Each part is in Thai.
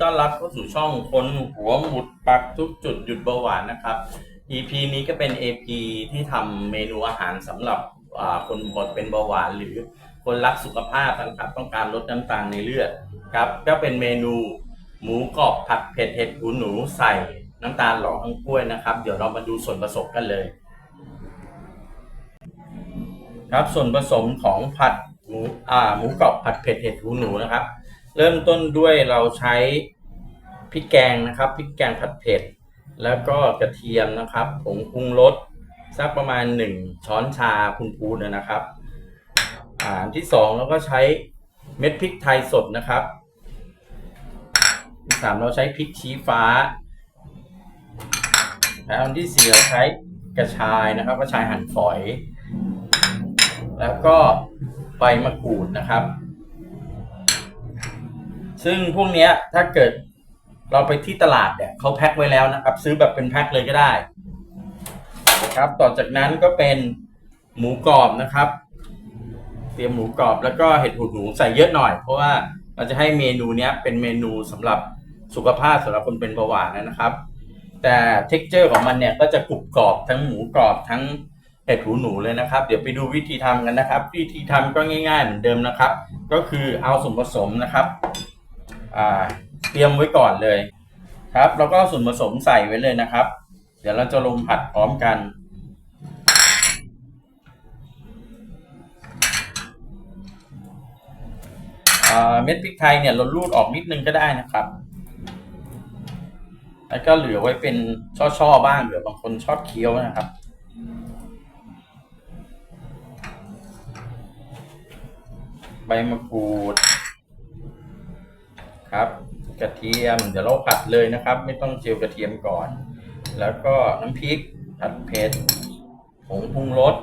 ต้อนรับเข้าสู่ช่องคนหัวหมุดปักทุกจุดหยุดเบาหวานนะครับ EP นี้ก็เป็น EP ที่ทำเมนูอาหารสำหรับคนบดเป็นเบาหวาน หรือคนรักสุขภาพนะครับต้องการลดน้ำตาลในเลือดครับก็เป็นเมนูหมูกรอบผัดเผ็ดเห็ดหูหนูใส่น้ำตาลหล่อทั้งกล้วยนะครับ เดี๋ยวเรามาดูส่วนผสมกันเลย ครับส่วนผสมของผัดหมูอ่าหมูกรอบผัดเผ็ดเห็ดหูหนูนะครับ เริ่มต้นด้วยเราใช้พริกแกงนะครับพริกแกงผัดเผ็ด แล้วก็กระเทียมนะครับผงปรุงรสสักประมาณ 1 ช้อนชาพูนนะครับอ่าอันที่สองเราก็ใช้เม็ดพริกไทยสดนะครับที่สามเราใช้พริกชี้ฟ้าแล้วอันที่สี่เราใช้กระชายนะครับกระชายหั่นฝอย แล้วก็ใบมะกรูดนะครับ ซึ่งพวกเนี้ยถ้าเกิดเราไปที่ตลาดเนี่ยเขาแพ็คไว้แล้วนะครับ ซื้อแบบเป็นแพ็คเลยก็ได้นะครับ ต่อจากนั้นก็เป็นหมูกรอบนะครับ เตรียมหมูกรอบแล้วก็เห็ดหูหนูใส่เยอะหน่อย เพราะว่าเราจะให้เมนูเนี้ยเป็นเมนูสำหรับสุขภาพสำหรับคนเป็นเบาหวานนะครับ แต่เท็กเจอร์ของมันเนี่ยก็จะกรุบกรอบทั้งหมูกรอบทั้งเห็ดหูหนูเลยนะครับ เดี๋ยวไปดูวิธีทำกันนะครับ วิธีทำก็ง่าย ๆ เหมือนเดิมนะครับ ก็คือเอาส่วนผสมนะครับ เตรียมไว้ก่อนเลยครับแล้วก็ส่วนผสมใส่ไว้เลยนะครับ เดี๋ยวเราจะลงผัดพร้อมกัน เม็ดพริกไทยเนี่ยเราลูดออกนิดนึงก็ได้นะครับ แล้วก็เหลือไว้เป็นช่อๆบ้างเหลือบางคนชอบเคี้ยวนะครับใบมะกรูด ครับ กระเทียมเดี๋ยวเราผัดเลยนะครับ ไม่ต้องเจียวกระเทียมก่อน แล้วก็น้ำพริกผัดเผ็ดผงปรุงรส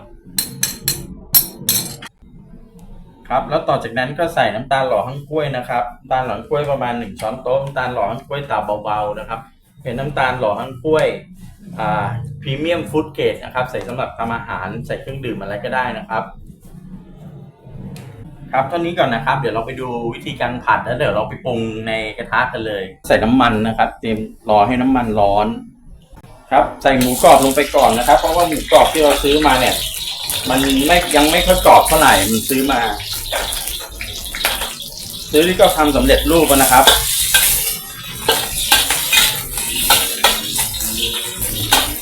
ครับแล้วต่อจากนั้นก็ใส่น้ำตาลหล่อทั้งกล้วยนะครับน้ำตาลหล่อทั้งกล้วยประมาณหนึ่งช้อนโต๊ะน้ำตาลหล่อทั้งกล้วยตาเบาๆนะครับ เป็นน้ำตาลหล่อทั้งกล้วยพรีเมียมฟู้ดเกรดนะครับ ใส่สำหรับทำอาหารใส่เครื่องดื่มอะไรก็ได้นะครับ ครับเท่านี้ก่อนนะครับ เดี๋ยวเราไปดูวิธีการผัดแล้วเดี๋ยวเราไปปรุงในกระทะกันเลย ใส่น้ำมันนะครับ เตรียมรอให้น้ำมันร้อน ครับ ใส่หมูกรอบลงไปก่อนนะครับ เพราะว่าหมูกรอบที่เราซื้อมาเนี่ย มันไม่ยังไม่ค่อยกรอบเท่าไหร่มันซื้อมา ซื้อที่ก็ทำสำเร็จรูปแล้วนะครับ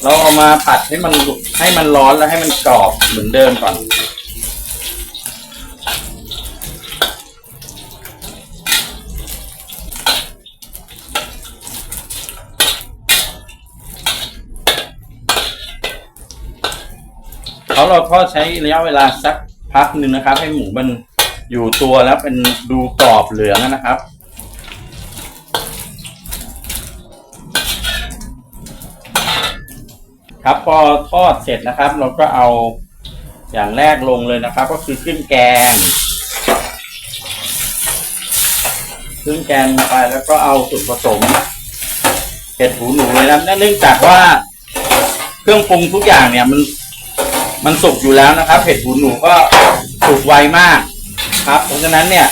เราเอามาผัดให้มันให้มันร้อนแล้วให้มันกรอบเหมือนเดิมก่อน เขาเราทอใช้ระยะเวลาสักพักหนึ่งนะครับ ให้หมูมันอยู่ตัวแล้วเป็นดูกรอบเหลืองนะครับครับพอทอดเสร็จนะครับ เราก็เอาอย่างแรกลงเลยนะครับ ก็คือขึ้นแกงขึ้นแกงลงไปแล้วก็เอาส่วนผสมเห็ดหูหนูเลยนะเนื่องจากว่า เครื่องปรุงทุกอย่างเนี่ยมัน มันสุกอยู่แล้วนะครับเห็ดหูหนูก็สุกไวมากครับ เพราะฉะนั้นเนี่ย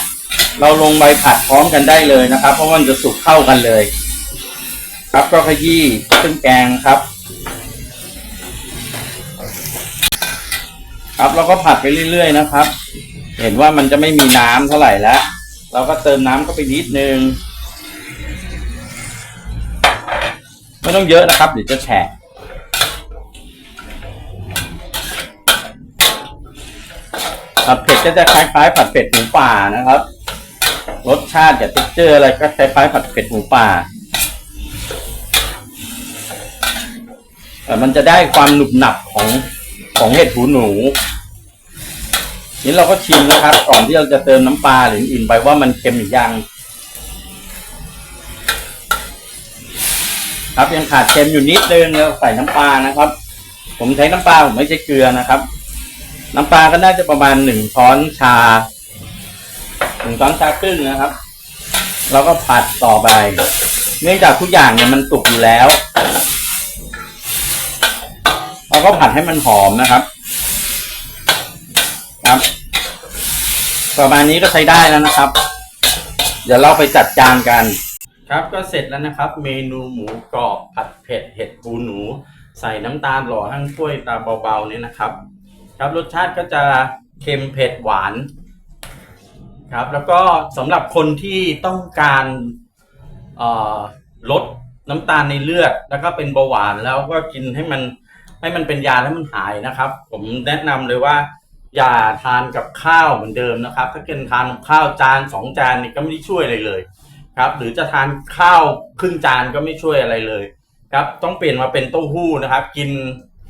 เราลงใบผัดพร้อมกันได้เลยนะครับ เพราะมันจะสุกเข้ากันเลย ครับก็ขยี้เครื่องแกงครับ ครับเราก็ผัดไปเรื่อย ๆ นะครับ เห็นว่ามันจะไม่มีน้ำเท่าไหร่แล้ว เราก็เติมน้ำเข้าไปนิดนึงไม่ต้องเยอะนะครับเดี๋ยวจะแฉะ ผัดเผ็ดก็จะคล้ายๆ ผัดเผ็ดหมูป่านะครับ รสชาติกับเท็กเจอร์อะไรก็คล้ายๆผัดเผ็ดหมูป่าแต่มันจะได้ความหนุบหนับของของเห็ดหูหนูนี้เราก็ชิมนะครับ ก่อนที่เราจะเติมน้ำปลาหรืออื่นไปว่ามันเค็มหรือยัง ครับยังขาดเค็มอยู่นิดนึงเราใส่น้ำปลานะครับ ผมใช้น้ำปลาผมไม่ใช่เกลือนะครับ น้ำปลาก็น่าจะประมาณหนึ่งช้อนชาหนึ่งช้อนชาครึ่งนะครับเราก็ผัดต่อไป เนื่องจากทุกอย่างเนี่ยมันสุกอยู่แล้ว เราก็ผัดให้มันหอมนะครับ ครับ ประมาณนี้ก็ใช้ได้แล้วนะครับ เดี๋ยวเราไปจัดจานกัน ครับก็เสร็จแล้วนะครับ เมนูหมูกรอบผัดเผ็ดเห็ดปูหนู ใส่น้ำตาลหล่อหั่งกล้วยตาเบาๆนี่นะครับ ครับรสชาติก็จะเค็มเผ็ดหวานครับแล้วก็สำหรับคนที่ต้องการลดน้ำตาลในเลือด แล้วก็เป็นเบาหวานแล้วก็กินให้มันให้มันเป็นยาแล้วมันหายนะครับ ผมแนะนำเลยว่า อย่าทานกับข้าวเหมือนเดิมนะครับ ถ้าเกินทานข้าวจานสองจานนี่ก็ไม่ได้ช่วยอะไรเลยครับ หรือจะทานข้าวครึ่งจานก็ไม่ช่วยอะไรเลย ครับ ต้องเปลี่ยนมาเป็นเต้าหู้นะครับ กิน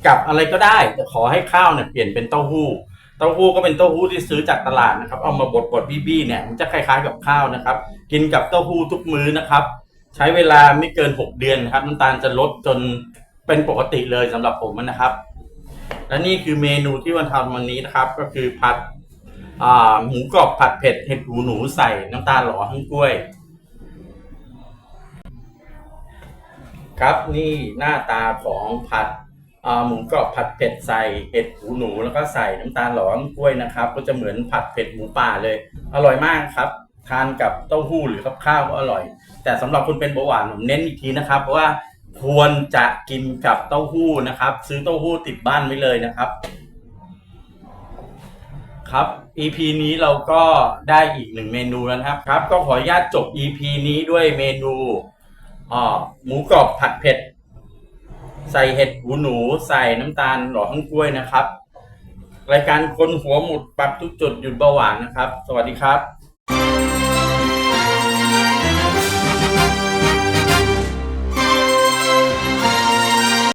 กับอะไรก็ได้ แต่ขอให้ข้าวเนี่ยเปลี่ยนเป็นเต้าหู้ เต้าหู้ก็เป็นเต้าหู้ที่ซื้อจากตลาดนะครับ เอามาบดบดบี้บี้เนี่ยมันจะคล้ายๆกับข้าวนะครับ กินกับเต้าหู้ทุกมื้อนะครับ ใช้เวลาไม่เกิน 6 เดือนนะครับ น้ำตาลจะลดจนเป็นปกติเลยสำหรับผมนะครับ และนี่คือเมนูที่วันทำวันนี้นะครับ ก็คือผัดหมูกรอบผัดเผ็ดเห็ดหูหนูใส่น้ำตาลหล่อทั้งกล้วย ครับนี่หน้าตาของผัด หมูกรอบผัดเผ็ดใส่เห็ดหูหนูแล้วก็ใส่น้ำตาลหล่อทั้งกล้วยนะครับ ก็จะเหมือนผัดเผ็ดหมูป่าเลย อร่อยมากครับ ทานกับเต้าหู้หรือกับข้าวก็อร่อย แต่สำหรับคนเป็นเบาหวานผมเน้นอีกทีนะครับเพราะว่าควรจะกินกับเต้าหู้นะครับ ซื้อเต้าหู้ติดบ้านไว้เลยนะครับ ครับ EP นี้เราก็ได้อีกหนึ่งเมนูแล้วนะครับครับ ก็ขออนุญาตจบ EP นี้ด้วยเมนูอ่าหมูกรอบผัดเผ็ด ใส่เห็ดหูหนู ใส่น้ำตาลหล่อทั้งกล้วยนะครับ รายการคนหัวหมุดปรับทุกจุดหยุดเบาหวานนะครับ สวัสดีครับ